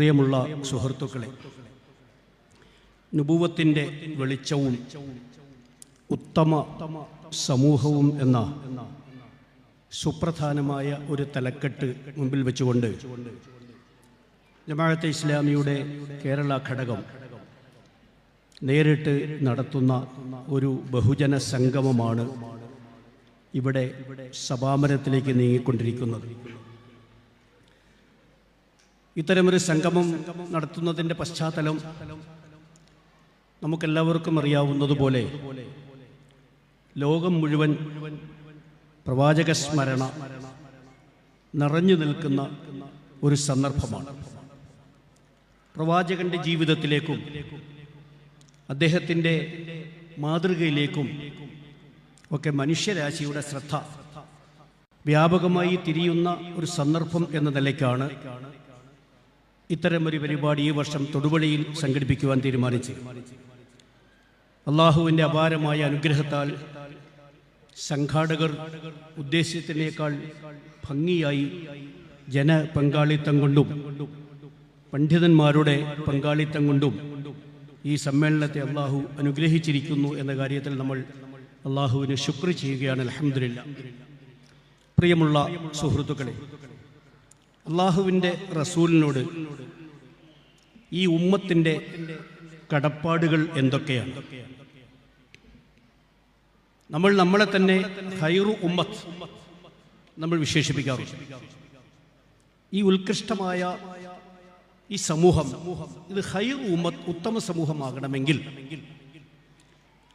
പ്രിയമുള്ള സുഹൃത്തുക്കളെ നുപൂവത്തിന്റെ വെളിച്ചവും ഉത്തമ സമൂഹവും എന്ന സുപ്രധാനമായ ഒരു തലക്കെട്ട് മുമ്പിൽ വെച്ചുകൊണ്ട് ജമാഅത്തെ ഇസ്ലാമിയുടെ കേരള ഘടകം നേരിട്ട് നടത്തുന്ന ഒരു ബഹുജന സംഗമമാണ് ഇവിടെ സഭാമരത്തിലേക്ക് നീങ്ങിക്കൊണ്ടിരിക്കുന്നത്. ഇത്തരമൊരു സംഗമം നടത്തുന്നതിന്റെ പശ്ചാത്തലം നമുക്കെല്ലാവർക്കും അറിയാവുന്നതുപോലെ ലോകം മുഴുവൻ പ്രവാചക സ്മരണ നിറഞ്ഞു നിൽക്കുന്ന ഒരു സന്ദർഭമാണ്. പ്രവാചകന്റെ ജീവിതത്തിലേക്കും അദ്ദേഹത്തിന്റെ മാതൃകയിലേക്കും ഒക്കെ മനുഷ്യരാശിയുടെ ശ്രദ്ധ വ്യാപകമായി തിരിയുന്ന ഒരു സന്ദർഭം എന്ന നിലയ്ക്കാണ് ഇത്തരമൊരു പരിപാടി ഈ വർഷം തൊടുപുഴയിൽ സംഘടിപ്പിക്കുവാൻ തീരുമാനിച്ചു. അള്ളാഹുവിന്റെ അപാരമായ അനുഗ്രഹത്താൽ സംഘാടകർ ഉദ്ദേശത്തിനേക്കാൾ ഭംഗിയായി ജനപങ്കാളിത്തം കൊണ്ടും പണ്ഡിതന്മാരുടെ പങ്കാളിത്തം കൊണ്ടും ഈ സമ്മേളനത്തെ അള്ളാഹു അനുഗ്രഹിച്ചിരിക്കുന്നു എന്ന കാര്യത്തിൽ നമ്മൾ അള്ളാഹുവിന് ശുക്ർ ചെയ്യുകയാണ് അലഹമില്ല പ്രിയമുള്ള സുഹൃത്തുക്കളെ അള്ളാഹുവിന്റെ റസൂലിനോട് ഈ ഉമ്മത്തിന്റെ കടപ്പാടുകൾ എന്തൊക്കെയാണ്? നമ്മൾ നമ്മളെ തന്നെ ഹൈറു ഉമ്മത്ത് നമ്മൾ വിശേഷിപ്പിക്കാറുണ്ട്. ഈ ഉത്കൃഷ്ടമായ ഈ സമൂഹം ഇത് ഹൈർ ഉമ്മത്ത് ഉത്തമ സമൂഹമാകണമെങ്കിൽ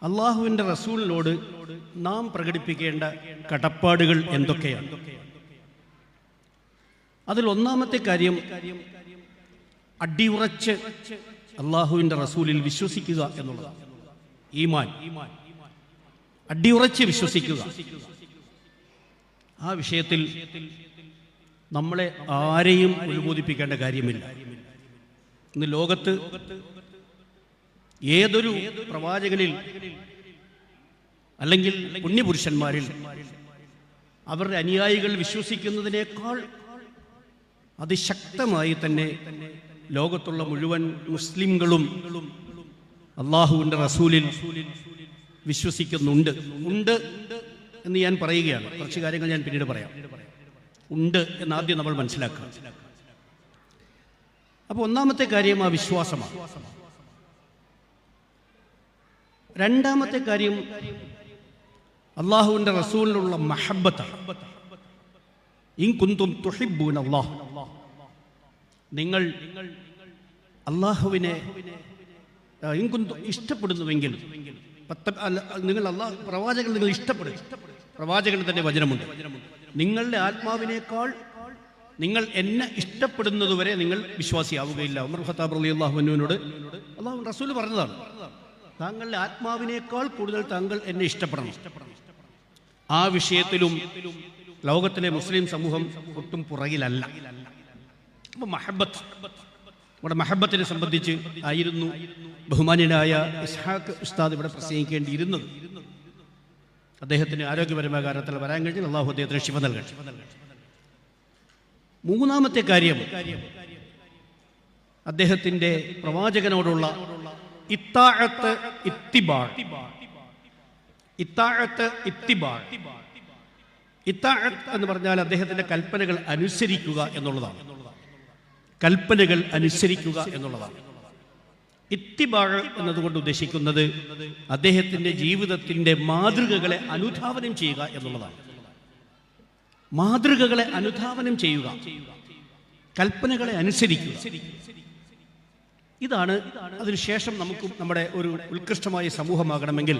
അള്ളാഹുവിന്റെ റസൂലിനോട് നാം പ്രകടിപ്പിക്കേണ്ട കടപ്പാടുകൾ എന്തൊക്കെയാണ്? അതിൽ ഒന്നാമത്തെ കാര്യം അടിയുറച്ച് അള്ളാഹുവിന്റെ റസൂലിൽ വിശ്വസിക്കുക എന്നുള്ളതാണ്. ഈമാൻ. അടിയുറച്ച് വിശ്വസിക്കുക. ആ വിഷയത്തിൽ നമ്മളെ ആരെയും ഉത്ബോധിപ്പിക്കേണ്ട കാര്യമില്ല. ഇന്ന് ലോകത്ത് ഏതൊരു പ്രവാചകനിൽ അല്ലെങ്കിൽ പുണ്യപുരുഷന്മാരിൽ അവരുടെ അനുയായികൾ വിശ്വസിക്കുന്നതിനേക്കാൾ അതിശക്തമായി തന്നെ ലോകത്തുള്ള മുഴുവൻ മുസ്ലിംകളും അള്ളാഹുവിന്റെ റസൂലിൽ വിശ്വസിക്കുന്നുണ്ട്. ഉണ്ട് എന്ന് ഞാൻ പറയുകയാണ്. കുറച്ച് കാര്യങ്ങൾ ഞാൻ പിന്നീട് പറയാം. ഉണ്ട് എന്ന് ആദ്യം നമ്മൾ മനസ്സിലാക്കുക. അപ്പോൾ ഒന്നാമത്തെ കാര്യം ആ വിശ്വാസമാണ്. രണ്ടാമത്തെ കാര്യം അള്ളാഹുവിന്റെ റസൂലിനുള്ള മഹബത്താണ്. ഇൻ കുന്തും തുഹിബൂൻ അള്ളാഹ് നിങ്ങൾ അള്ളാഹുവിനെ ഇഷ്ടപ്പെടുന്നുവെങ്കിൽ നിങ്ങൾ അള്ളാഹ് പ്രവാചകൻ നിങ്ങൾ ഇഷ്ടപ്പെടും. പ്രവാചകന് തന്നെ വചനമുണ്ട്. നിങ്ങളുടെ ആത്മാവിനേക്കാൾ നിങ്ങൾ എന്നെ ഇഷ്ടപ്പെടുന്നതുവരെ നിങ്ങൾ വിശ്വാസിയാവുകയില്ല. ഉമർ ഖത്താബ് അലി അള്ളാഹുവിനോട് അള്ളാഹു റസൂൽ പറഞ്ഞതാണ് താങ്കളുടെ ആത്മാവിനേക്കാൾ കൂടുതൽ താങ്കൾ എന്നെ ഇഷ്ടപ്പെടണം. ആ വിഷയത്തിലും ലോകത്തിലെ മുസ്ലിം സമൂഹം ഒട്ടും പുറകിലല്ല. അപ്പൊ മഹബത്ത് ഇവിടെ മഹബത്തിനെ സംബന്ധിച്ച് ആയിരുന്നു ബഹുമാന്യനായ ഇസ്ഹാഖ് ഉസ്താദ് ഇവിടെ പ്രസംഗിക്കേണ്ടിയിരുന്നത്. അദ്ദേഹത്തിന് ആരോഗ്യപരമായ കാരണത്തിൽ വരാൻ കഴിഞ്ഞാൽ അള്ളാഹു അദ്ദേഹത്തിന് ശിവ നൽകട്ടെ. മൂന്നാമത്തെ കാര്യം അദ്ദേഹത്തിന്റെ പ്രവാചകനോടുള്ള ഇത്താഴത്ത് ഇത്തിബാൾ ഇത്താഴത്ത് ഇത്തിബാൾ ഇത്താഴത്ത് എന്ന് പറഞ്ഞാൽ അദ്ദേഹത്തിന്റെ കൽപ്പനകൾ അനുസരിക്കുക എന്നുള്ളതാണ്. കൽപ്പനകൾ അനുസരിക്കുക എന്നുള്ളതാണ്. ഇത്തിബാഴ് എന്നതുകൊണ്ട് ഉദ്ദേശിക്കുന്നത് അദ്ദേഹത്തിന്റെ ജീവിതത്തിന്റെ മാതൃകകളെ അനുധാവനം ചെയ്യുക എന്നുള്ളതാണ്. മാതൃകകളെ അനുധാവനം ചെയ്യുക. കൽപ്പനകളെ അനുസരിക്കുക. ഇതാണ് അതിനുശേഷം നമുക്ക് നമ്മുടെ ഒരു ഉത്കൃഷ്ടമായ സമൂഹമാകണമെങ്കിൽ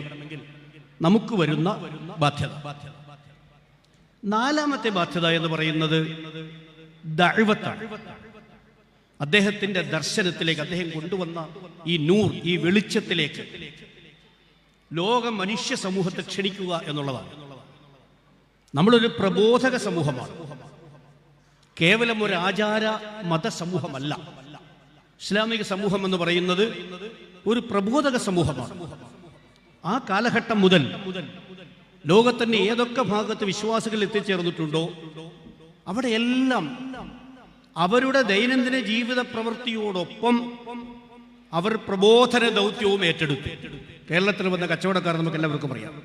നമുക്ക് വരുന്ന ബാധ്യത ബാധ്യത. നാലാമത്തെ ബാധ്യത എന്ന് പറയുന്നത് ദഅവത്താണ്. അദ്ദേഹത്തിന്റെ ദർശനത്തിലേക്ക് അദ്ദേഹം കൊണ്ടുവന്ന ഈ നൂർ ഈ വെളിച്ചത്തിലേക്ക് ലോക മനുഷ്യ സമൂഹത്തെ ക്ഷണിക്കുക എന്നുള്ളതാണ്. നമ്മളൊരു പ്രബോധക സമൂഹമാണ്. കേവലം ഒരു ആചാര മത സമൂഹമല്ല. ഇസ്ലാമിക സമൂഹം എന്ന് പറയുന്നത് ഒരു പ്രബോധക സമൂഹമാണ്. ആ കാലഘട്ടം മുതൽ ലോകത്തിന്റെ ഏതൊക്കെ ഭാഗത്ത് വിശ്വാസികൾ എത്തിച്ചേർന്നിട്ടുണ്ടോ അവിടെയെല്ലാം അവരുടെ ദൈനംദിന ജീവിത പ്രവൃത്തിയോടൊപ്പം അവർ പ്രബോധന ദൗത്യവും ഏറ്റെടുത്തു. കേരളത്തിൽ വന്ന കച്ചവടക്കാർ നമുക്ക് എല്ലാവർക്കും അറിയാം.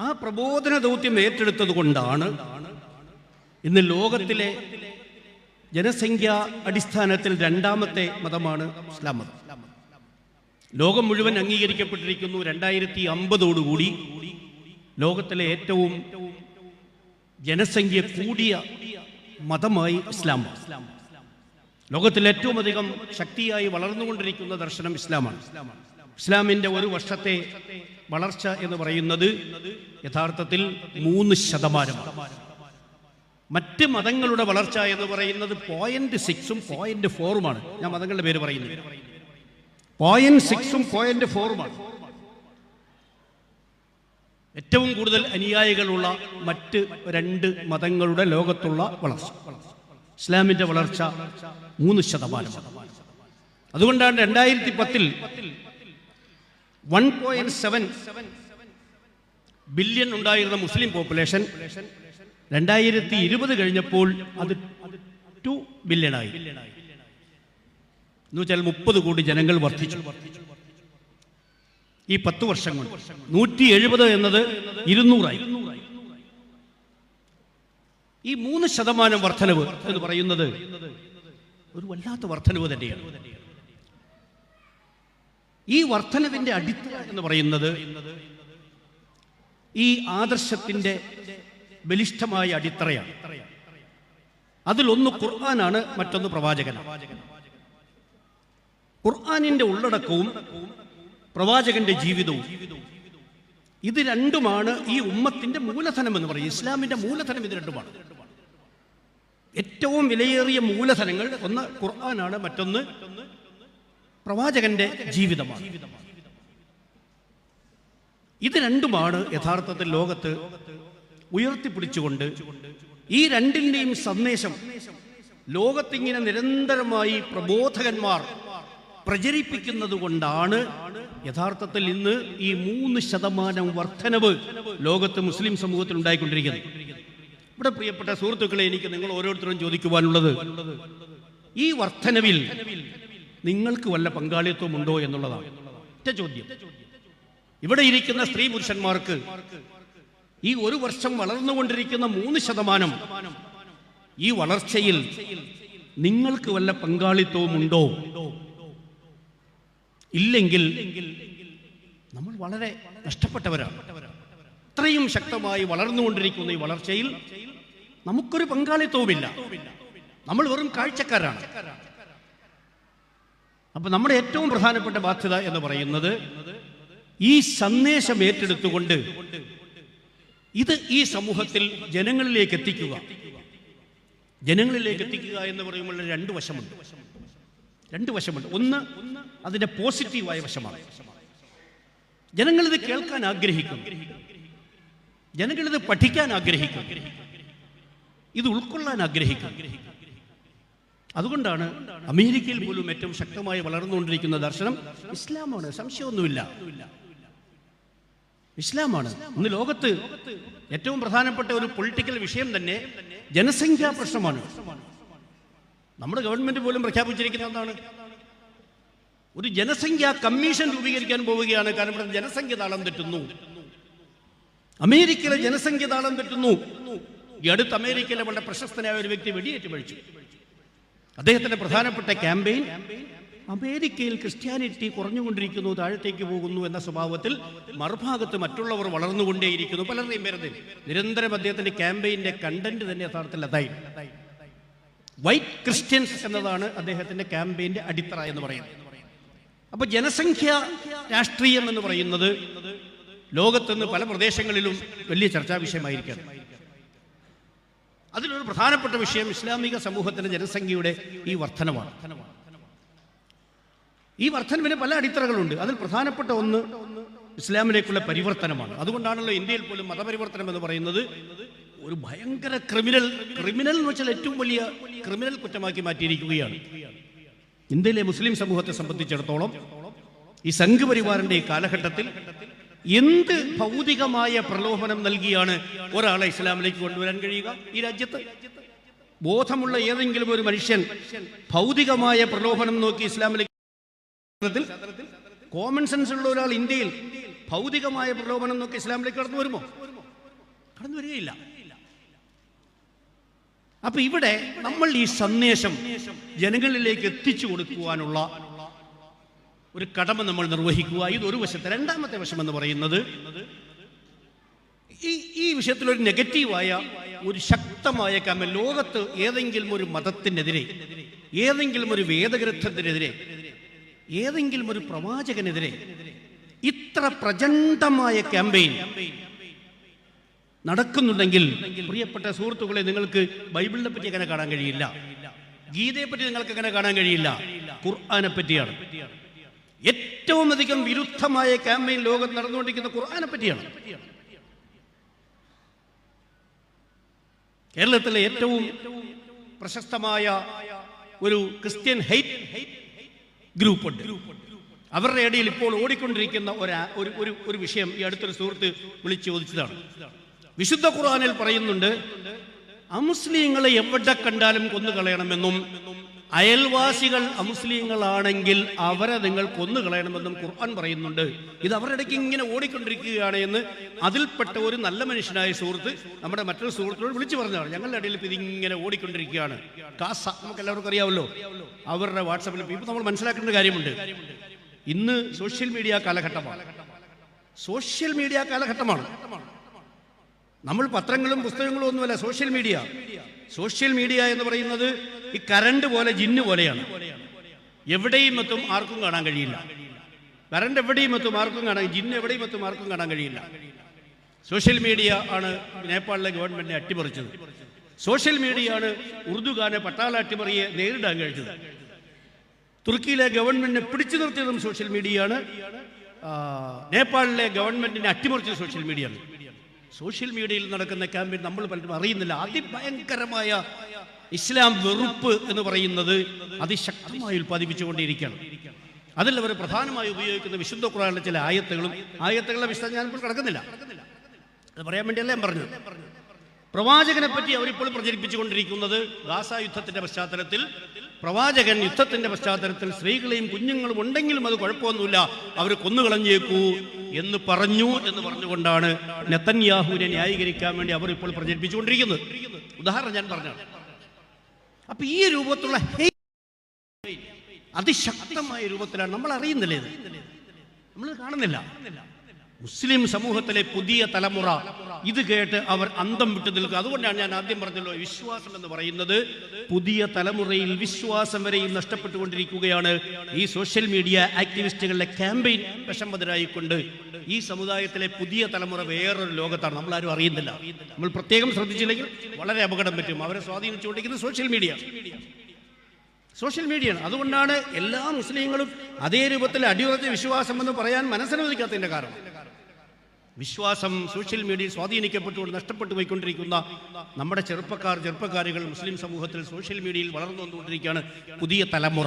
ആ പ്രബോധന ദൗത്യം ഏറ്റെടുത്തത് കൊണ്ടാണ് ഇന്ന് ലോകത്തിലെ ജനസംഖ്യ അടിസ്ഥാനത്തിൽ രണ്ടാമത്തെ മതമാണ് ഇസ്ലാം മതം. ലോകം മുഴുവൻ അംഗീകരിക്കപ്പെട്ടിരിക്കുന്നു രണ്ടായിരത്തി അമ്പതോടുകൂടി. ലോകത്തിലെ ഏറ്റവും ജനസംഖ്യ കൂടിയ മതമായി ഇസ്ലാം. ലോകത്തിൽ ഏറ്റവും അധികം ശക്തിയായി വളർന്നുകൊണ്ടിരിക്കുന്ന ദർശനം ഇസ്ലാമാണ്. ഇസ്ലാമിന്റെ ഒരു വർഷത്തെ വളർച്ച എന്ന് പറയുന്നത് യഥാർത്ഥത്തിൽ മൂന്ന് ശതമാനമാണ്. മറ്റ് മതങ്ങളുടെ വളർച്ച എന്ന് പറയുന്നത് പോയിന്റ് സിക്സും പോയിന്റ് ഫോറുമാണ് ഞാൻ മതങ്ങളുടെ പേര് പറയുന്നത് പോയിന്റ് സിക്സും പോയിന്റ് ഫോറുമാണ് ഏറ്റവും കൂടുതൽ അനുയായികളുള്ള മറ്റ് രണ്ട് മതങ്ങളുടെ ലോകത്തുള്ള വളർച്ച. ഇസ്ലാമിന്റെ വളർച്ച മൂന്ന് ശതമാനം അതുകൊണ്ടാണ് രണ്ടായിരത്തി പത്തിൽ വൺ പോയിന്റ് സെവൻ ബില്യൺ ഉണ്ടായിരുന്ന മുസ്ലിം പോപ്പുലേഷൻ രണ്ടായിരത്തി ഇരുപത് കഴിഞ്ഞപ്പോൾ അത് ടു ബില്യണായി എന്ന് വെച്ചാൽ മുപ്പത് കോടി ജനങ്ങൾ വർദ്ധിച്ചു വർദ്ധിച്ചു. ഈ പത്ത് വർഷം കൊണ്ട്. നൂറ്റി എഴുപത് എന്നത് ഇരുന്നൂറായി. ഈ മൂന്ന് ശതമാനം വർധനവ് എന്ന് പറയുന്നത് ഒരു വല്ലാത്ത വർധനവ് തന്നെയാണ്. ഈ വർധനവിന്റെ അടിത്തറ എന്ന് പറയുന്നത് ഈ ആദർശത്തിന്റെ ബലിഷ്ഠമായ അടിത്തറയാണ്. അതിലൊന്ന് ഖുർആനാണ് മറ്റൊന്ന് പ്രവാചകനാണ്. ഖുർആാനിന്റെ ഉള്ളടക്കവും പ്രവാചകന്റെ ജീവിതവും. ഇത് രണ്ടുമാണ് ഈ ഉമ്മത്തിന്റെ മൂലധനം എന്ന് പറയും. ഇസ്ലാമിന്റെ മൂലധനം ഇത് രണ്ടുമാണ്. ഏറ്റവും വിലയേറിയ മൂലധനങ്ങൾ ഒന്ന് ഖുർആനാണ് മറ്റൊന്ന് പ്രവാചകന്റെ ജീവിതമാണ്. ഇത് രണ്ടുമാണ് യഥാർത്ഥത്തിൽ ലോകത്ത് ഉയർത്തിപ്പിടിച്ചുകൊണ്ട് ഈ രണ്ടിന്റെയും സന്ദേശം ലോകത്തിങ്ങനെ നിരന്തരമായി പ്രബോധകന്മാർ പ്രചരിപ്പിക്കുന്നത് കൊണ്ടാണ് യഥാർത്ഥത്തിൽ ഇന്ന് ഈ മൂന്ന് ശതമാനം വർധനവ് ലോകത്ത് മുസ്ലിം സമൂഹത്തിൽ ഉണ്ടായിക്കൊണ്ടിരിക്കുന്നത് ഇവിടെ പ്രിയപ്പെട്ട സുഹൃത്തുക്കളെ എനിക്ക് നിങ്ങൾ ഓരോരുത്തരും ചോദിക്കുവാനുള്ളത് ഈ വർധനവിൽ നിങ്ങൾക്ക് വല്ല പങ്കാളിത്വം ഉണ്ടോ എന്നുള്ളതാണ്. ഒറ്റ ചോദ്യം. ഇവിടെ ഇരിക്കുന്ന സ്ത്രീ പുരുഷന്മാർക്ക് ഈ ഒരു വർഷം വളർന്നുകൊണ്ടിരിക്കുന്ന മൂന്ന് ശതമാനം ഈ വളർച്ചയിൽ നിങ്ങൾക്ക് വല്ല പങ്കാളിത്തവും ഉണ്ടോ? ഇല്ലെങ്കിൽ നമ്മൾ വളരെ നഷ്ടപ്പെട്ടവരാണ്. അത്രയും ശക്തമായി വളർന്നുകൊണ്ടിരിക്കുന്ന ഈ വളർച്ചയിൽ നമുക്കൊരു പങ്കാളിത്തവുമില്ല. നമ്മൾ വെറും കാഴ്ചക്കാരാണ്. അപ്പൊ നമ്മുടെ ഏറ്റവും പ്രധാനപ്പെട്ട ബാധ്യത എന്ന് പറയുന്നത് ഈ സന്ദേശം ഏറ്റെടുത്തുകൊണ്ട് ഇത് ഈ സമൂഹത്തിൽ ജനങ്ങളിലേക്ക് എത്തിക്കുക. ജനങ്ങളിലേക്ക് എത്തിക്കുക എന്ന് പറയുമ്പോൾ രണ്ട് വശമുണ്ട്. രണ്ട് വശമുണ്ട്. ഒന്ന് അതിന്റെ പോസിറ്റീവായ വശമാണ്. ജനങ്ങളിത് കേൾക്കാൻ ആഗ്രഹിക്കും. ജനങ്ങളിത് പഠിക്കാൻ ആഗ്രഹിക്കും. ഇത് ഉൾക്കൊള്ളാൻ ആഗ്രഹിക്കും. അതുകൊണ്ടാണ് അമേരിക്കയിൽ പോലും ഏറ്റവും ശക്തമായി വളർന്നുകൊണ്ടിരിക്കുന്ന ദർശനം ഇസ്ലാമാണ്. സംശയമൊന്നുമില്ല. ഇസ്ലാമാണ്. ഇന്ന് ലോകത്ത് ഏറ്റവും പ്രധാനപ്പെട്ട ഒരു പൊളിറ്റിക്കൽ വിഷയം തന്നെ ജനസംഖ്യാ പ്രശ്നമാണ്. നമ്മുടെ ഗവൺമെന്റ് പോലും പ്രഖ്യാപിച്ചിരിക്കുന്ന എന്താണ് ഒരു ജനസംഖ്യ കമ്മീഷൻ രൂപീകരിക്കാൻ പോവുകയാണ്. കാരണം ഇവിടെ ജനസംഖ്യ താളം തെറ്റുന്നു. അമേരിക്കയിലെ ജനസംഖ്യ താളം തെറ്റുന്നു. ഈ അടുത്ത് അമേരിക്കയിലെ വളരെ പ്രശസ്തനായ ഒരു വ്യക്തി വെടിയേറ്റ് മരിച്ചു. അദ്ദേഹത്തിന്റെ പ്രധാനപ്പെട്ട ക്യാമ്പയിൻ അമേരിക്കയിൽ ക്രിസ്ത്യാനിറ്റി കുറഞ്ഞുകൊണ്ടിരിക്കുന്നു താഴത്തേക്ക് പോകുന്നു എന്ന സ്വഭാവത്തിൽ മറുഭാഗത്ത് മറ്റുള്ളവർ വളർന്നുകൊണ്ടേയിരിക്കുന്നു. പലരുടെയും പേരത് നിരന്തരം അദ്ദേഹത്തിന്റെ ക്യാമ്പയിന്റെ കണ്ടന്റ് തന്നെ യഥാർത്ഥത്തിൽ അതായി. വൈറ്റ് ക്രിസ്ത്യൻസ് എന്നതാണ് അദ്ദേഹത്തിന്റെ ക്യാമ്പയിന്റെ അടിത്തറ എന്ന് പറയുന്നത്. അപ്പൊ ജനസംഖ്യ രാഷ്ട്രീയം എന്ന് പറയുന്നത് ലോകത്തുനിന്ന് പല പ്രദേശങ്ങളിലും വലിയ ചർച്ചാ വിഷയമായിരിക്കും അതിലൊരു പ്രധാനപ്പെട്ട വിഷയം ഇസ്ലാമിക സമൂഹത്തിന്റെ ജനസംഖ്യയുടെ ഈ വർധനമാണ് ഈ വർധനവിന് പല അടിത്തറകളുണ്ട്. അതിൽ പ്രധാനപ്പെട്ട ഒന്ന് ഇസ്ലാമിലേക്കുള്ള പരിവർത്തനമാണ്. അതുകൊണ്ടാണല്ലോ ഇന്ത്യയിൽ പോലും മതപരിവർത്തനം എന്ന് പറയുന്നത് ഒരു ഭയങ്കര ക്രിമിനൽ ക്രിമിനൽ എന്ന് വെച്ചാൽ ഏറ്റവും വലിയ ക്രിമിനൽ കുറ്റമാക്കി മാറ്റിയിരിക്കുകയാണ്. ഇന്ത്യയിലെ മുസ്ലിം സമൂഹത്തെ സംബന്ധിച്ചിടത്തോളം ഈ സംഘപരിവാറിന്റെ ഈ കാലഘട്ടത്തിൽ എന്ത് ഭൗതികമായ പ്രലോഭനം നൽകിയാണ് ഒരാളെ ഇസ്ലാമിലേക്ക് കൊണ്ടുവരാൻ കഴിയുക? ഈ രാജ്യത്ത് ബോധമുള്ള ഏതെങ്കിലും ഒരു മനുഷ്യൻ ഭൗതികമായ പ്രലോഭനം നോക്കി ഇസ്ലാമിലേക്ക് കോമൺ സെൻസ് ഉള്ള ഒരാൾ ഇന്ത്യയിൽ ഭൗതികമായ പ്രലോഭനം നോക്കി ഇസ്ലാമിലേക്ക് കടന്നു വരുമോ? കടന്നു വരികയില്ല. അപ്പൊ ഇവിടെ നമ്മൾ ഈ സന്ദേശം ജനങ്ങളിലേക്ക് എത്തിച്ചു കൊടുക്കുവാനുള്ള ഒരു കടമ നമ്മൾ നിർവഹിക്കുക. ഇത് ഒരു വശത്തെ. രണ്ടാമത്തെ വശം എന്ന് പറയുന്നത് ഈ ഈ വിഷയത്തിൽ ഒരു നെഗറ്റീവായ ഒരു ശക്തമായ കമ ലോകത്ത് ഏതെങ്കിലും ഒരു മതത്തിനെതിരെ ഏതെങ്കിലും ഒരു വേദഗ്രന്ഥത്തിനെതിരെ ഏതെങ്കിലും ഒരു പ്രവാചകനെതിരെ ഇത്ര പ്രചണ്ഡമായ ക്യാമ്പയിൻ നടക്കുന്നുണ്ടെങ്കിൽ പ്രിയപ്പെട്ട സുഹൃത്തുക്കളെ നിങ്ങൾക്ക് ബൈബിളിനെ പറ്റി അങ്ങനെ കാണാൻ കഴിയില്ല. ഗീതയെ പറ്റി നിങ്ങൾക്ക് അങ്ങനെ കാണാൻ കഴിയില്ല. ഖുർആാനെ പറ്റിയാണ്. ഏറ്റവും അധികം വിരുദ്ധമായ ക്യാമ്പയിൻ ലോകം നടന്നുകൊണ്ടിരിക്കുന്ന ഖുർആാനെ പറ്റിയാണ്. കേരളത്തിലെ ഏറ്റവും പ്രശസ്തമായ ഒരു ക്രിസ്ത്യൻ ഹെയ്റ്റ് ഗ്രൂപ്പ് ഉണ്ട് അവരുടെ ഇടയിൽ ഇപ്പോൾ ഓടിക്കൊണ്ടിരിക്കുന്ന ഒരു ഒരു ഒരു വിഷയം ഈ അടുത്തൊരു സുഹൃത്ത് വിളിച്ചു ചോദിച്ചതാണ്. വിശുദ്ധ ഖുർആനിൽ പറയുന്നുണ്ട് അമുസ്ലിങ്ങളെ എവിടെ കണ്ടാലും കൊന്നു കളയണമെന്നും അയൽവാസികൾ അമുസ്ലിങ്ങളാണെങ്കിൽ അവരെ നിങ്ങൾ കൊന്നു കളയണമെന്നും ഖുർആൻ പറയുന്നുണ്ട്. ഇത് അവരുടെ ഇടയ്ക്ക് ഇങ്ങനെ ഓടിക്കൊണ്ടിരിക്കുകയാണ് എന്ന് അതിൽപ്പെട്ട ഒരു നല്ല മനുഷ്യനായ സുഹൃത്ത് നമ്മുടെ മറ്റൊരു സുഹൃത്തിനോട് വിളിച്ചു പറഞ്ഞതാണ്. ഞങ്ങളുടെ ഇടയിൽ ഇപ്പൊ ഇതിങ്ങനെ ഓടിക്കൊണ്ടിരിക്കുകയാണ്. കാസ നമുക്ക് എല്ലാവർക്കും അറിയാമല്ലോ. അവരുടെ വാട്സാപ്പിൽ ഇപ്പൊ നമ്മൾ മനസ്സിലാക്കേണ്ട കാര്യമുണ്ട്. ഇന്ന് സോഷ്യൽ മീഡിയ കാലഘട്ടമാണ്. സോഷ്യൽ മീഡിയ കാലഘട്ടമാണ്. നമ്മൾ പത്രങ്ങളും പുസ്തകങ്ങളും ഒന്നുമല്ല സോഷ്യൽ മീഡിയ സോഷ്യൽ മീഡിയ എന്ന് പറയുന്നത് ഈ കരണ്ട് പോലെ ജിന്ന് പോലെയാണ്. എവിടെയും എത്തും ആർക്കും കാണാൻ കഴിയില്ല. കരണ്ട് എവിടെയും എത്തും ആർക്കും കാണാൻ ജിന്ന് എവിടെയും എത്തും ആർക്കും കാണാൻ കഴിയില്ല. സോഷ്യൽ മീഡിയ ആണ് നേപ്പാളിലെ ഗവൺമെന്റിനെ അട്ടിമറിച്ചത്. സോഷ്യൽ മീഡിയ ആണ് ഉറുദുഖാനെ പട്ടാള അട്ടിമറിയെ നേരിടാൻ കഴിച്ചത്. തുർക്കിയിലെ ഗവൺമെന്റിനെ പിടിച്ചു നിർത്തിയതും സോഷ്യൽ മീഡിയയാണ് നേപ്പാളിലെ ഗവൺമെന്റിനെ അട്ടിമറിച്ചത് സോഷ്യൽ മീഡിയയാണ് സോഷ്യൽ മീഡിയയിൽ നടക്കുന്ന ക്യാമ്പയിൻ നമ്മൾ പലരും അറിയുന്നില്ല. അതിഭയങ്കരമായ ഇസ്ലാം വെറുപ്പ് എന്ന് പറയുന്നത് അതിശക്തമായി ഉൽപ്പാദിപ്പിച്ചുകൊണ്ടിരിക്കുകയാണ്. അതിൽ അവർ പ്രധാനമായി ഉപയോഗിക്കുന്ന വിശുദ്ധ ഖുറാനിലെ ചില ആയത്തുകളും ആയത്തുകളുടെ വിശദം ഞാനിപ്പോൾ കിടക്കുന്നില്ല. അത് പറയാൻ വേണ്ടിയല്ല ഞാൻ പ്രവാചകനെ പറ്റി അവരിപ്പോൾ പ്രചരിപ്പിച്ചുകൊണ്ടിരിക്കുന്നത് ഗാസ യുദ്ധത്തിന്റെ പശ്ചാത്തലത്തിൽ പ്രവാചകൻ യുദ്ധത്തിന്റെ പശ്ചാത്തലത്തിൽ സ്ത്രീകളെയും കുഞ്ഞുങ്ങളും ഉണ്ടെങ്കിലും അത് കുഴപ്പമൊന്നുമില്ല. അവർ കൊന്നുകളഞ്ഞേക്കൂ എന്ന് പറഞ്ഞു എന്ന് പറഞ്ഞുകൊണ്ടാണ് നെത്തന്യാഹുവിനെ ന്യായീകരിക്കാൻ വേണ്ടി അവർ ഇപ്പോൾ പ്രചരിപ്പിച്ചുകൊണ്ടിരിക്കുന്നത്. ഉദാഹരണം ഞാൻ പറഞ്ഞു അപ്പൊ ഈ രൂപത്തിലുള്ള അതിശക്തമായ രൂപത്തിലാണ്. നമ്മൾ അറിയുന്നില്ലേ ഇത്? നമ്മൾ കാണുന്നില്ല. മുസ്ലിം സമൂഹത്തിലെ പുതിയ തലമുറ ഇത് കേട്ട് അവർ അന്തം വിട്ടു നിൽക്കുക. അതുകൊണ്ടാണ് ഞാൻ ആദ്യം പറഞ്ഞല്ലോ വിശ്വാസം എന്ന് പറയുന്നത് പുതിയ തലമുറയിൽ വിശ്വാസം വരെയും നഷ്ടപ്പെട്ടുകൊണ്ടിരിക്കുകയാണ്. ഈ സോഷ്യൽ മീഡിയ ആക്ടിവിസ്റ്റുകളുടെ ക്യാമ്പയിൻ വിഷമതരായിക്കൊണ്ട് ഈ സമുദായത്തിലെ പുതിയ തലമുറ വേറൊരു ലോകത്താണ്. നമ്മൾ ആരും അറിയുന്നില്ല. നമ്മൾ പ്രത്യേകം ശ്രദ്ധിച്ചില്ലെങ്കിൽ വളരെ അപകടം പറ്റും. അവരെ സ്വാധീനിച്ചുകൊണ്ടിരിക്കുന്നത് സോഷ്യൽ മീഡിയ. സോഷ്യൽ മീഡിയയാണ് അതുകൊണ്ടാണ് എല്ലാ മുസ്ലിങ്ങളും അതേ രൂപത്തിൽ അടിയുറച്ച വിശ്വാസം എന്ന് പറയാൻ മനസ്സനുവദിക്കാത്തതിന്റെ കാരണം. വിശ്വാസം സോഷ്യൽ മീഡിയയിൽ സ്വാധീനിക്കപ്പെട്ടുകൊണ്ട് നഷ്ടപ്പെട്ടു പോയിക്കൊണ്ടിരിക്കുന്ന നമ്മുടെ ചെറുപ്പക്കാർ ചെറുപ്പക്കാരികൾ മുസ്ലിം സമൂഹത്തിൽ സോഷ്യൽ മീഡിയയിൽ വളർന്നു വന്നുകൊണ്ടിരിക്കുകയാണ് പുതിയ തലമുറ.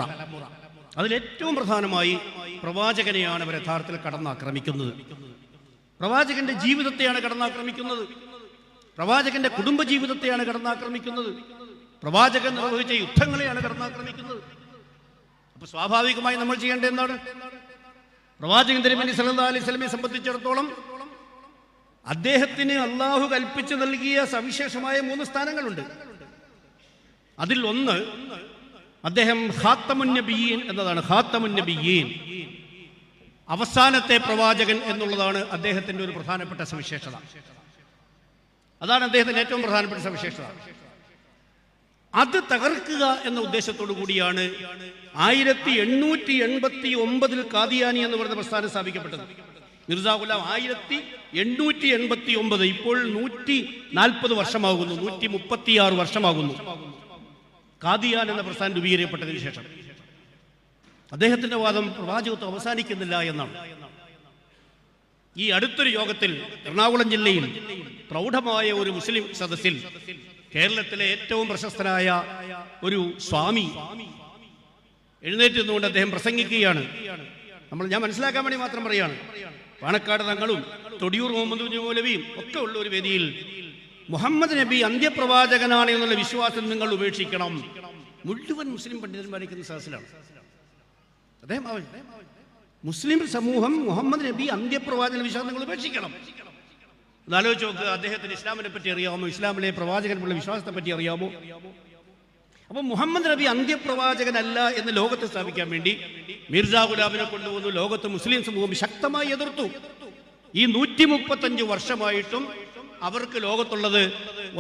അതിലേറ്റവും പ്രധാനമായി പ്രവാചകനെയാണ് അവർ യഥാർത്ഥത്തിൽ കടന്നാക്രമിക്കുന്നത്. പ്രവാചകന്റെ ജീവിതത്തെയാണ് കടന്നാക്രമിക്കുന്നത്. പ്രവാചകന്റെ കുടുംബ ജീവിതത്തെയാണ് കടന്നാക്രമിക്കുന്നത്. പ്രവാചകൻ നിർവഹിച്ച യുദ്ധങ്ങളെയാണ് കടന്നാക്രമിക്കുന്നത്. അപ്പൊ സ്വാഭാവികമായി നമ്മൾ ചെയ്യേണ്ടത് എന്താണ്? പ്രവാചകൻ തിരുമേനി സല്ലല്ലാഹു അലൈഹി സ്വലമെ സംബന്ധിച്ചിടത്തോളം അദ്ദേഹത്തിന് അള്ളാഹു കൽപ്പിച്ചു നൽകിയ സവിശേഷമായ മൂന്ന് സ്ഥാനങ്ങളുണ്ട്. അതിൽ ഒന്ന് അദ്ദേഹം ഹാത്തമുന്നബിയീൻ നബിയീൻ എന്നതാണ്. ഹാത്തമുന്നബിയീൻ നബിയീൻ. അവസാനത്തെ പ്രവാചകൻ എന്നുള്ളതാണ് അദ്ദേഹത്തിന്റെ ഒരു പ്രധാനപ്പെട്ട സവിശേഷത. അതാണ് അദ്ദേഹത്തിന്റെ ഏറ്റവും പ്രധാനപ്പെട്ട സവിശേഷത. അത് തകർക്കുക എന്ന ഉദ്ദേശത്തോടു കൂടിയാണ് ആയിരത്തി എണ്ണൂറ്റി എൺപത്തി ഒമ്പതിൽ കാദിയാനി എന്ന് പറയുന്ന പ്രസ്ഥാനം സ്ഥാപിക്കപ്പെട്ടത്. മിർസ ഗുലാം ആയിരത്തി എണ്ണൂറ്റി എൺപത്തി ഒമ്പത് ഇപ്പോൾ നൂറ്റി നാൽപ്പത് വർഷമാകുന്നു നൂറ്റി മുപ്പത്തിയാറ് വർഷമാകുന്നു. കാദിയാൻ എന്ന പ്രസ്ഥാനം രൂപീകരിക്കപ്പെട്ടതിന് ശേഷം. അദ്ദേഹത്തിന്റെ വാദം പ്രവാചകത്വം അവസാനിക്കുന്നില്ല എന്നാണ്. ഈ അടുത്തൊരു യോഗത്തിൽ എറണാകുളം ജില്ലയിൽ പ്രൗഢമായ ഒരു മുസ്ലിം സദസ്സിൽ കേരളത്തിലെ ഏറ്റവും പ്രശസ്തനായ ഒരു സ്വാമി എഴുന്നേറ്റ് നിന്നുകൊണ്ട് അദ്ദേഹം പ്രസംഗിക്കുകയാണ്. നമ്മൾ ഞാൻ മനസ്സിലാക്കാൻ വേണ്ടി മാത്രം പറയാണ് പാണക്കാട് തങ്ങളും തൊടിയൂർ മുഹമ്മദ് മൗലവിയും ഒക്കെ ഉള്ള ഒരു വേദിയിൽ മുഹമ്മദ് നബി അന്ത്യപ്രവാചകനാണ് എന്നുള്ള വിശ്വാസം നിങ്ങൾ ഉപേക്ഷിക്കണം. മുഴുവൻ മുസ്ലിം പണ്ഡിതന്മാരിക്കുന്ന സദസ്സിലാണ്. അദ്ദേഹം മുസ്ലിം സമൂഹം മുഹമ്മദ് നബി അന്ത്യപ്രവാചക വിശ്വാസം നിങ്ങൾ ഉപേക്ഷിക്കണം. അതാലോചിച്ച് നോക്കുക അദ്ദേഹത്തിന് ഇസ്ലാമിനെ പറ്റി അറിയാമോ? ഇസ്ലാമിലെ പ്രവാചകനുള്ള വിശ്വാസത്തെ പറ്റി അറിയാമോ? അപ്പൊ മുഹമ്മദ് നബി അന്ത്യപ്രവാചകനല്ല എന്ന് ലോകത്ത് സ്ഥാപിക്കാൻ വേണ്ടി മിർജ ഗുലാബിനെ കൊണ്ടുവന്നു. ലോകത്ത് മുസ്ലിം സമൂഹം ശക്തമായി എതിർത്തു. ഈ നൂറ്റി മുപ്പത്തഞ്ച് വർഷമായിട്ടും അവർക്ക് ലോകത്തുള്ളത്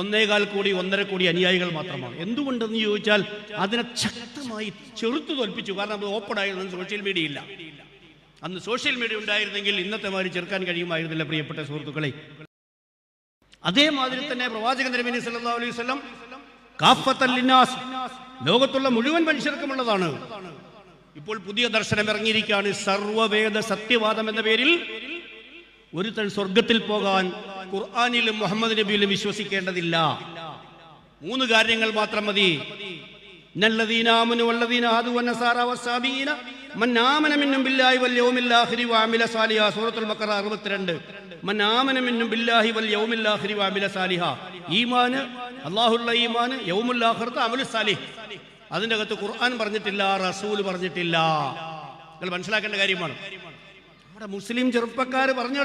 ഒന്നേകാൽ കോടി ഒന്നര കോടി അനുയായികൾ മാത്രമാണ്. എന്തുകൊണ്ടെന്ന് ചോദിച്ചാൽ അതിനെ ശക്തമായി ചെറുത്തു തോൽപ്പിച്ചു. കാരണം അത് ഓപ്പൺ ആയിരുന്നു സോഷ്യൽ മീഡിയ ഇല്ല. അന്ന് സോഷ്യൽ മീഡിയ ഉണ്ടായിരുന്നെങ്കിൽ ഇന്നത്തെ മാതിരി ചെറുക്കാൻ കഴിയുമായിരുന്നില്ല പ്രിയപ്പെട്ട സുഹൃത്തുക്കളെ. അതേമാതിരി തന്നെ പ്രവാചകൻ നബി സല്ലല്ലാഹു അലൈഹി ലിന്നാസ് ലോകത്തുള്ള മുഴുവൻ മനുഷ്യർക്കുമുള്ളതാണ്. ഇപ്പോൾ പുതിയ ദർശനം ഇറങ്ങിയിരിക്കുകയാണ്. സർവവേദ സത്യവാദം എന്ന പേരിൽ ഒരുത്തൻ സ്വർഗത്തിൽ പോകാൻ ഖുർആാനിലും മുഹമ്മദ് നബിയിലും വിശ്വസിക്കേണ്ടതില്ല. മൂന്ന് കാര്യങ്ങൾ മാത്രം മതി. ഇന്നല്ലദീന ആമനു വല്ലദീന ഹാദു വന്നസാറ വസ്സാബീന മൻ ആമന മിന്നും ബില്ലാഹി വൽ സൂറത്തുൽ ബഖറ 62 മൻ ആമന മിന്നും ബില്ലാഹി വൽ സാലിഹ. അകത്ത് ഖുർആൻ പറഞ്ഞിട്ടില്ല റസൂൽ പറഞ്ഞിട്ടില്ല. നിങ്ങൾ മനസ്സിലാക്കേണ്ട കാര്യമാണ്. നമ്മുടെ മുസ്ലിം ചെറുപ്പക്കാർ പറഞ്ഞു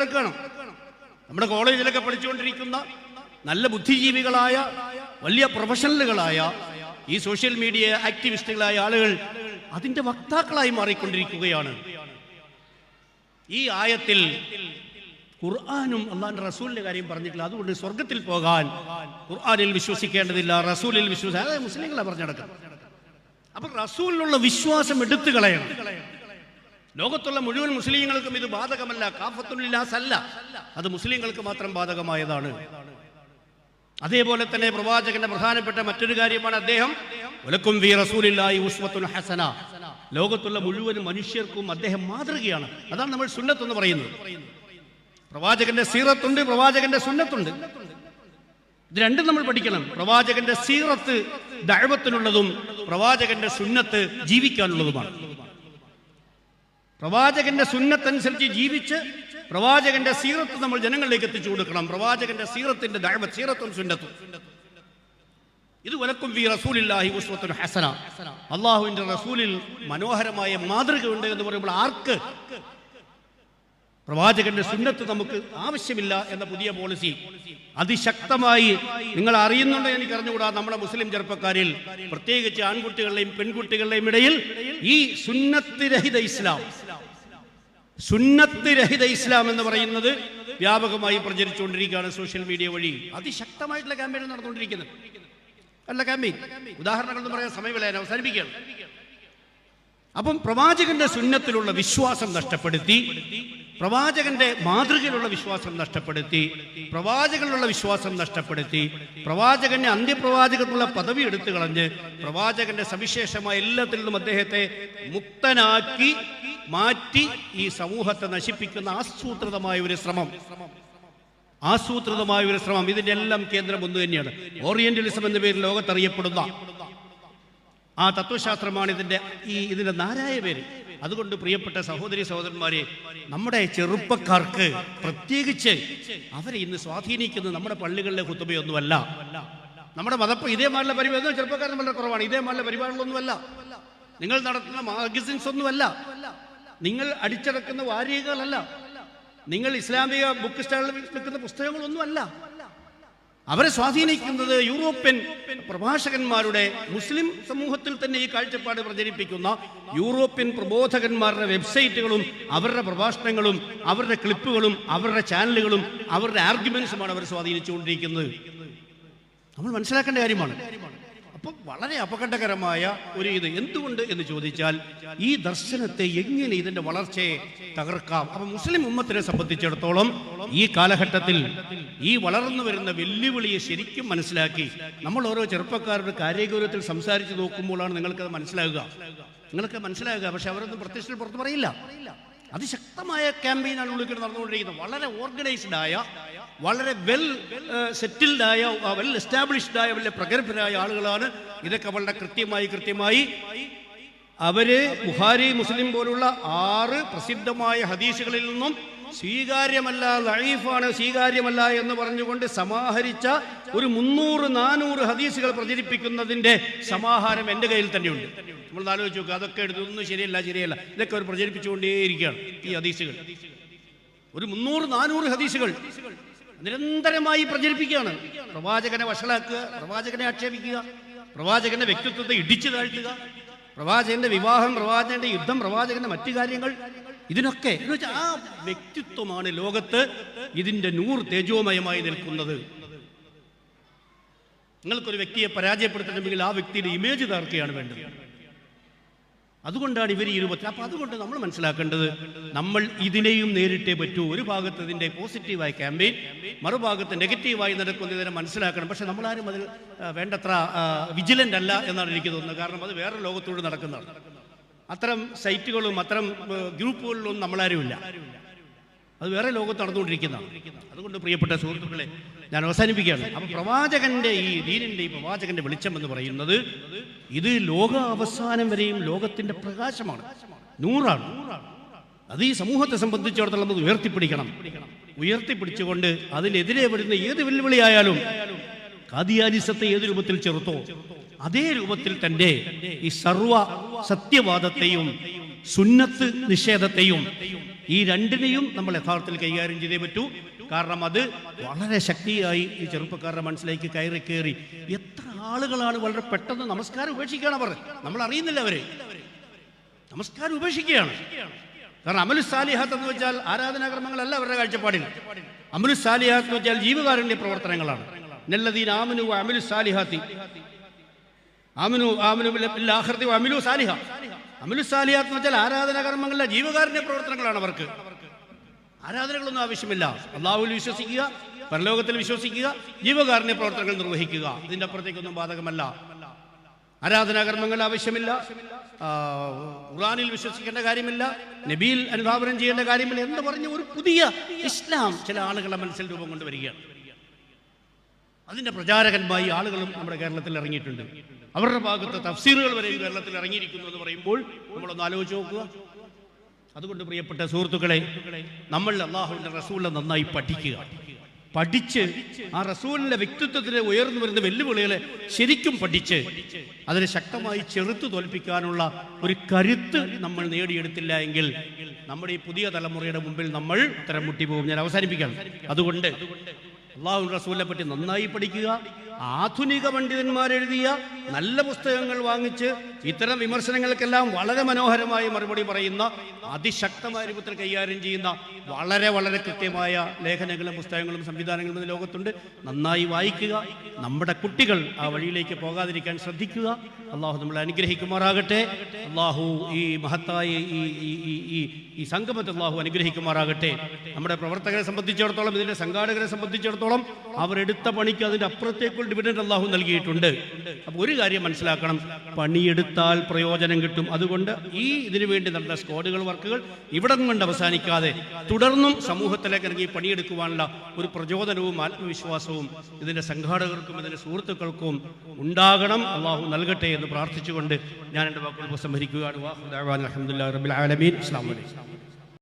നമ്മുടെ കോളേജിലൊക്കെ പഠിച്ചുകൊണ്ടിരിക്കുന്ന നല്ല ബുദ്ധിജീവികളായ വലിയ പ്രൊഫഷണലുകളായ ഈ സോഷ്യൽ മീഡിയ ആക്ടിവിസ്റ്റുകളായ ആളുകൾ അതിന്റെ വക്താക്കളായി മാറിക്കൊണ്ടിരിക്കുകയാണ്. ഈ ആയത്തിൽ ഖുർആാനും അള്ളാന്റെ റസൂലിന്റെ കാര്യം പറഞ്ഞിട്ടില്ല. അതുകൊണ്ട് സ്വർഗത്തിൽ പോകാൻ ഖുർആാനിൽ വിശ്വസിക്കേണ്ടതില്ല റസൂലിൽ വിശ്വസി അതായത് മുസ്ലിങ്ങളെ പറഞ്ഞെടുക്കാം അപ്പൊ റസൂലിനുള്ള വിശ്വാസം എടുത്തു കളയണം. ലോകത്തുള്ള മുഴുവൻ മുസ്ലിങ്ങൾക്കും ഇത് ബാധകമല്ല. കാഫത്തുല്ലാസ് അല്ല അത് മുസ്ലിങ്ങൾക്ക് മാത്രം ബാധകമായതാണ്. അതേപോലെ തന്നെ പ്രവാചകന്റെ പ്രധാനപ്പെട്ട മറ്റൊരു കാര്യമാണ് അദ്ദേഹം ഒലക്കും വി റസൂലില്ലാഹി ഉസ്വത്തുൽ ഹസന. ലോകത്തുള്ള മുഴുവൻ മനുഷ്യർക്കും അദ്ദേഹം മാതൃകയാണ്. അതാണ് നമ്മൾ സുന്നത്ത് എന്ന് പറയുന്നത്. പ്രവാചകന്റെ സീറത്തുണ്ട് പ്രവാചകന്റെ സുന്നത്തുണ്ട്. ഇത് രണ്ടും നമ്മൾ പഠിക്കണം. പ്രവാചകന്റെ സീറത്ത് ദൈവത്തിനുള്ളതും പ്രവാചകന്റെ സുന്നത്ത് ജീവിക്കാനുള്ളതുമാണ്. പ്രവാചകന്റെ സുന്നത്തനുസരിച്ച് ജീവിച്ച് പ്രവാചകന്റെ സീറത്ത് നമ്മൾ ജനങ്ങളിലേക്ക് എത്തിച്ചു കൊടുക്കണം. പ്രവാചകന്റെ സീറത്തിന്റെ ദൈവ സീറത്തും സുന്നത്തും. ഇത് വലക്കും വി റസൂലില്ലാഹി ഉസ്വത്തുൽ ഹസന. അള്ളാഹുവിന്റെ റസൂലിൽ മനോഹരമായ മാതൃകയുണ്ട് എന്ന് പറയുമ്പോൾ ആർക്ക്? പ്രവാചകന്റെ സുന്നത്ത് നമുക്ക് ആവശ്യമില്ല എന്ന പുതിയ പോളിസി. അതിശക്തമായി നിങ്ങൾ അറിയുന്നുണ്ടോ എനിക്ക് അറിഞ്ഞുകൂടാ നമ്മുടെ മുസ്ലിം ചെറുപ്പക്കാരിൽ. പ്രത്യേകിച്ച് ആൺകുട്ടികളുടെയും പെൺകുട്ടികളുടെയും ഇടയിൽ ഈ സുന്നത്ത് രഹിത ഇസ്ലാം. സുന്നത്ത് രഹിത ഇസ്ലാം എന്ന് പറയുന്നത് വ്യാപകമായി പ്രചരിച്ചുകൊണ്ടിരിക്കുകയാണ് സോഷ്യൽ മീഡിയ വഴി. അതിശക്തമായിട്ടുള്ള ക്യാമ്പയിൻ നടന്നുകൊണ്ടിരിക്കുന്നത്. അല്ല ക്യാമ്പയിൻ ഉദാഹരണങ്ങൾ എന്ന് പറയാൻ സമയമില്ല ഞാൻ അവസാനിപ്പിക്കുകയാണ്. അപ്പം പ്രവാചകന്റെ സുന്നത്തിലുള്ള വിശ്വാസം നഷ്ടപ്പെടുത്തി പ്രവാചകന്റെ മാതൃകയിലുള്ള വിശ്വാസം നഷ്ടപ്പെടുത്തി പ്രവാചകനിലുള്ള വിശ്വാസം നഷ്ടപ്പെടുത്തി പ്രവാചകന്റെ അന്ത്യപ്രവാചകത്തിലുള്ള പദവി എടുത്തു കളഞ്ഞ് പ്രവാചകന്റെ സവിശേഷമായ എല്ലാത്തിൽ നിന്നും അദ്ദേഹത്തെ മുക്തനാക്കി മാറ്റി ഈ സമൂഹത്തെ നശിപ്പിക്കുന്ന ആസൂത്രിതമായ ഒരു ശ്രമം. ആസൂത്രിതമായ ഒരു ശ്രമം. ഇതിന്റെ എല്ലാം കേന്ദ്രം ഒന്നു തന്നെയാണ്. ഓറിയന്റലിസം എന്ന പേരിൽ ലോകത്തറിയപ്പെടുന്ന ആ തത്വശാസ്ത്രമാണ് ഇതിന്റെ ഈ ഇതിന്റെ നാരായ പേര്. അതുകൊണ്ട് പ്രിയപ്പെട്ട സഹോദരി സഹോദരന്മാരെ നമ്മുടെ ചെറുപ്പക്കാർക്ക് പ്രത്യേകിച്ച് അവരെ ഇന്ന് സ്വാധീനിക്കുന്ന നമ്മുടെ പള്ളികളിലെ കുത്തുബയൊന്നുമല്ല നമ്മുടെ മതപ്പ് മാറിലെ പരിപാടി ചെറുപ്പക്കാരൻ വളരെ കുറവാണ്. ഇതേ മാറിലെ പരിപാടികളൊന്നുമല്ല. നിങ്ങൾ നടത്തുന്ന മാഗസിൻസ് ഒന്നുമല്ല നിങ്ങൾ അടിച്ചടക്കുന്ന വാരികകളല്ല. നിങ്ങൾ ഇസ്ലാമിക ബുക്ക് സ്റ്റാളിൽ വിൽക്കുന്ന പുസ്തകങ്ങളൊന്നുമല്ല. അവരെ സ്വാധീനിക്കുന്നത് യൂറോപ്യൻ പ്രഭാഷകന്മാരുടെ മുസ്ലിം സമൂഹത്തിൽ തന്നെ ഈ കാഴ്ചപ്പാട് പ്രചരിപ്പിക്കുന്ന യൂറോപ്യൻ പ്രബോധകന്മാരുടെ വെബ്സൈറ്റുകളും അവരുടെ പ്രഭാഷണങ്ങളും അവരുടെ ക്ലിപ്പുകളും അവരുടെ ചാനലുകളും അവരുടെ ആർഗ്യുമെന്റ്സുമാണ് അവർ സ്വാധീനിച്ചുകൊണ്ടിരിക്കുന്നത്. നമ്മൾ മനസ്സിലാക്കേണ്ട കാര്യമാണ്. അപ്പം വളരെ അപകടകരമായ ഒരു ഇത് എന്തുകൊണ്ട് എന്ന് ചോദിച്ചാൽ ഈ ദർശനത്തെ എങ്ങനെ ഇതിന്റെ വളർച്ചയെ തകർക്കാം? അപ്പൊ മുസ്ലിം ഉമ്മത്തിനെ സംബന്ധിച്ചിടത്തോളം ഈ കാലഘട്ടത്തിൽ ഈ വളർന്നു വരുന്ന വെല്ലുവിളിയെ ശരിക്കും മനസ്സിലാക്കി നമ്മൾ ഓരോ ചെറുപ്പക്കാരുടെ കാര്യഗൗരവത്തിൽ സംസാരിച്ചു നോക്കുമ്പോഴാണ് നിങ്ങൾക്കത് മനസ്സിലാകുക. നിങ്ങൾക്ക് മനസ്സിലാകുക. പക്ഷെ അവരൊന്നും പ്രത്യക്ഷത്തിൽ പുറത്ത് പറയില്ല. അതിശക്തമായ ക്യാമ്പയിനാണ് ഉള്ളിൽ നടന്നുകൊണ്ടിരിക്കുന്നത്. വളരെ ഓർഗനൈസ്ഡ് ആയ വളരെ വെൽ സെറ്റിൽഡ് ആയ വെൽ എസ്റ്റാബ്ലിഷ്ഡ് ആയ വലിയ പ്രഗത്ഭരായ ആളുകളാണ് ഇതൊക്കെ വളരെ കൃത്യമായി കൃത്യമായി അവർ ബുഹാരി മുസ്ലിം പോലുള്ള ആറ് പ്രസിദ്ധമായ ഹദീസുകളിൽ നിന്നും സ്വീകാര്യമല്ല ലൈഫാണ് സ്വീകാര്യമല്ല എന്ന് പറഞ്ഞുകൊണ്ട് സമാഹരിച്ച ഒരു മുന്നൂറ് നാനൂറ് ഹദീസുകൾ പ്രചരിപ്പിക്കുന്നതിന്റെ സമാഹാരം എന്റെ കയ്യിൽ തന്നെയുണ്ട്. നമ്മൾ ആലോചിച്ച് നോക്കുക അതൊക്കെ എടുത്ത് ഒന്നും ശരിയല്ല ശരിയല്ല. ഇതൊക്കെ അവർ പ്രചരിപ്പിച്ചുകൊണ്ടേയിരിക്കുകയാണ് ഈ ഹദീസുകൾ. ഒരു മുന്നൂറ് നാനൂറ് ഹദീസുകൾ നിരന്തരമായി പ്രചരിപ്പിക്കുകയാണ്. പ്രവാചകനെ വഷളാക്കുക പ്രവാചകനെ ആക്ഷേപിക്കുക പ്രവാചകന്റെ വ്യക്തിത്വത്തെ ഇടിച്ചു താഴ്ത്തുക പ്രവാചകന്റെ വിവാഹം പ്രവാചകന്റെ യുദ്ധം പ്രവാചകന്റെ മറ്റു കാര്യങ്ങൾ ഇതിനൊക്കെ എന്ന് ആ വ്യക്തിത്വമാണ് ലോകത്ത് ഇതിന്റെ നൂർ തേജോമയമായി നിൽക്കുന്നത്. നിങ്ങൾക്കൊരു വ്യക്തിയെ പരാജയപ്പെടുത്തണമെങ്കിൽ ആ വ്യക്തിയുടെ ഇമേജ് തകർക്കുകയാണ് വേണ്ടത്. അതുകൊണ്ടാണ് ഇവർ ഈ രൂപത്തിൽ അപ്പൊ അതുകൊണ്ട് നമ്മൾ മനസ്സിലാക്കേണ്ടത് നമ്മൾ ഇതിനെയും നേരിട്ടേ പറ്റൂ. ഒരു ഭാഗത്ത് ഇതിന്റെ പോസിറ്റീവായ ക്യാമ്പയിൻ മറുഭാഗത്ത് നെഗറ്റീവായി നടക്കുന്നതിനെ മനസ്സിലാക്കണം. പക്ഷെ നമ്മളാരും അതിൽ വേണ്ടത്ര വിജിലന്റ് അല്ല എന്നാണ് എനിക്ക് തോന്നുന്നത്. കാരണം അത് വേറെ ലോകത്തോട് നടക്കുന്നതാണ്. അത്തരം സൈറ്റുകളും അത്തരം ആ, ഗ്രൂപ്പുകളിലൊന്നും നമ്മളാരുമില്ല. അത് വേറെ ലോകത്ത് നടന്നുകൊണ്ടിരിക്കുന്നതാണ്. അതുകൊണ്ട് പ്രിയപ്പെട്ട സുഹൃത്തുക്കളെ ഞാൻ അവസാനിപ്പിക്കുകയാണ്. അപ്പൊ പ്രവാചകന്റെ ഈ ദീനിന്റെ ഈ പ്രവാചകന്റെ വെളിച്ചം എന്ന് പറയുന്നത് ഇത് ലോക അവസാനം വരെയും ലോകത്തിന്റെ പ്രകാശമാണ്. നൂറാണ്. അത് ഈ സമൂഹത്തെ സംബന്ധിച്ചിടത്തോളം നമുക്ക് ഉയർത്തിപ്പിടിക്കണം. ഉയർത്തിപ്പിടിച്ചുകൊണ്ട് അതിനെതിരെ വരുന്ന ഏത് വെല്ലുവിളിയായാലും കാദിയാനിസത്തെ ഏത് രൂപത്തിൽ ചെറുത്തോ അതേ രൂപത്തിൽ തന്നെ ഈ സർവ സത്യവാദത്തെയും സുന്നത്ത് നിഷേധത്തെയും ഈ രണ്ടിനെയും നമ്മൾ യഥാർത്ഥത്തിൽ കൈകാര്യം ചെയ്തേ പറ്റൂ. കാരണം അത് വളരെ ശക്തിയായി ഈ ചെറുപ്പക്കാരുടെ മനസ്സിലേക്ക് കയറി കയറി എത്ര ആളുകളാണ് വളരെ പെട്ടെന്ന് നമസ്കാരം ഉപേക്ഷിക്കുകയാണ് അവർ. നമ്മൾ അറിയുന്നില്ല അവരെ. നമസ്കാരം ഉപേക്ഷിക്കുകയാണ്. കാരണം അമലു സാലിഹാത്ത് എന്ന് വെച്ചാൽ ആരാധനാക്രമങ്ങളല്ല അവരുടെ കാഴ്ചപ്പാടിൽ. അമലു സാലിഹാത്ത് എന്ന് വെച്ചാൽ ജീവകാരുണ്യ പ്രവർത്തനങ്ങളാണ്. നെല്ലദീൻ ആമനു അമലു സാലിഹാത്തി ആമനു ആമനു വ അമിലു സാലിഹ അമലു സാലിഹാത്ത് എന്ന് വെച്ചാൽ ആരാധനാകർമ്മങ്ങളിലെ ജീവകാരുണ്യ പ്രവർത്തനങ്ങളാണ് അവർക്ക്. ആരാധനകളൊന്നും ആവശ്യമില്ല. അള്ളാഹുവിൽ വിശ്വസിക്കുക പരലോകത്തിൽ വിശ്വസിക്കുക ജീവകാരുണ്യ പ്രവർത്തനങ്ങൾ നിർവഹിക്കുക. ഇതിന്റെ അപ്പുറത്തേക്കൊന്നും ബാധകമല്ല. ആരാധനാകർമ്മങ്ങൾ ആവശ്യമില്ല. ഖുറാനിൽ വിശ്വസിക്കേണ്ട കാര്യമില്ല. നബിയിൽ അനുധാപനം ചെയ്യേണ്ട കാര്യമില്ല. എന്ന് പറഞ്ഞ ഒരു പുതിയ ഇസ്ലാം ചില ആളുകളുടെ മനസ്സിൽ രൂപം കൊണ്ടുവരികയാണ്. അതിന്റെ പ്രചാരകന്മായി ആളുകളും നമ്മുടെ കേരളത്തിൽ ഇറങ്ങിയിട്ടുണ്ട്. അവരുടെ ഭാഗത്ത് തഫ്സീറുകൾ വരെയും കേരളത്തിൽ ഇറങ്ങിയിരിക്കുന്നു എന്ന് പറയുമ്പോൾ നമ്മളൊന്ന് ആലോചിച്ച് നോക്കുക. അതുകൊണ്ട് പ്രിയപ്പെട്ട സുഹൃത്തുക്കളെ നമ്മൾ അള്ളാഹുവിന്റെ റസൂലിനെ നന്നായി പഠിക്കുക. പഠിച്ച് ആ റസൂലിന്റെ വ്യക്തിത്വത്തിന് ഉയർന്നു വരുന്ന വെല്ലുവിളികളെ ശരിക്കും പഠിച്ച് അതിനെ ശക്തമായി ചെറുത്തു തോൽപ്പിക്കാനുള്ള ഒരു കരുത്ത് നമ്മൾ നേടിയെടുത്തില്ല എങ്കിൽ നമ്മുടെ ഈ പുതിയ തലമുറയുടെ മുമ്പിൽ നമ്മൾ ഉത്തരം മുട്ടിപ്പോകും ഞാൻ അവസാനിപ്പിക്കണം അതുകൊണ്ട് അള്ളാഹു റസൂലിനെ പറ്റി നന്നായി പഠിക്കുക. ആധുനിക പണ്ഡിതന്മാർ എഴുതിയ നല്ല പുസ്തകങ്ങൾ വാങ്ങിച്ച് ഇത്തരം വിമർശനങ്ങൾക്കെല്ലാം വളരെ മനോഹരമായി മറുപടി പറയുന്ന അതിശക്തമായ രൂപത്തിൽ കൈകാര്യം ചെയ്യുന്ന വളരെ വളരെ കൃത്യമായ ലേഖനങ്ങളും പുസ്തകങ്ങളും സംവിധാനങ്ങളും ഇന്ന് ലോകത്തുണ്ട്. നന്നായി വായിക്കുക. നമ്മുടെ കുട്ടികൾ ആ വഴിയിലേക്ക് പോകാതിരിക്കാൻ ശ്രദ്ധിക്കുക. അള്ളാഹു നമ്മളെ അനുഗ്രഹിക്കുമാറാകട്ടെ. അള്ളാഹു ഈ മഹത്തായ ഈ ഈ ഈ സംഗമത്തെ അള്ളാഹു അനുഗ്രഹിക്കുമാറാകട്ടെ. നമ്മുടെ പ്രവർത്തകരെ സംബന്ധിച്ചിടത്തോളം ഇതിന്റെ സംഘാടകരെ സംബന്ധിച്ചിടത്തോളം അവരെടുത്ത പണിക്ക് അതിന്റെ അപ്പുറത്തേക്കുള്ള ഡിവിഡൻഡ് അള്ളാഹു നൽകിയിട്ടുണ്ട്. അപ്പോൾ ഒരു കാര്യം മനസ്സിലാക്കണം. പണിയെടുത്താൽ പ്രയോജനം കിട്ടും. അതുകൊണ്ട് ഈ ഇതിനു വേണ്ടി നടന്ന സ്ക്വാഡുകൾ വർക്കുകൾ ഇവിടെ കൊണ്ട് അവസാനിക്കാതെ തുടർന്നും സമൂഹത്തിലേക്ക് ഇറങ്ങി പണിയെടുക്കുവാനുള്ള ഒരു പ്രചോദനവും ആത്മവിശ്വാസവും ഇതിന്റെ സംഘാടകർക്കും ഇതിന്റെ സുഹൃത്തുക്കൾക്കും ഉണ്ടാകണം. അള്ളാഹു നൽകട്ടെ എന്ന് പ്രാർത്ഥിച്ചുകൊണ്ട് ഞാൻ എന്റെ വാക്കുകൾ ഉപസംഹരിക്കുകയാണ്. അൽഹംദുലില്ലാഹി റബ്ബിൽ ആലമീൻ. അലൈക്കും.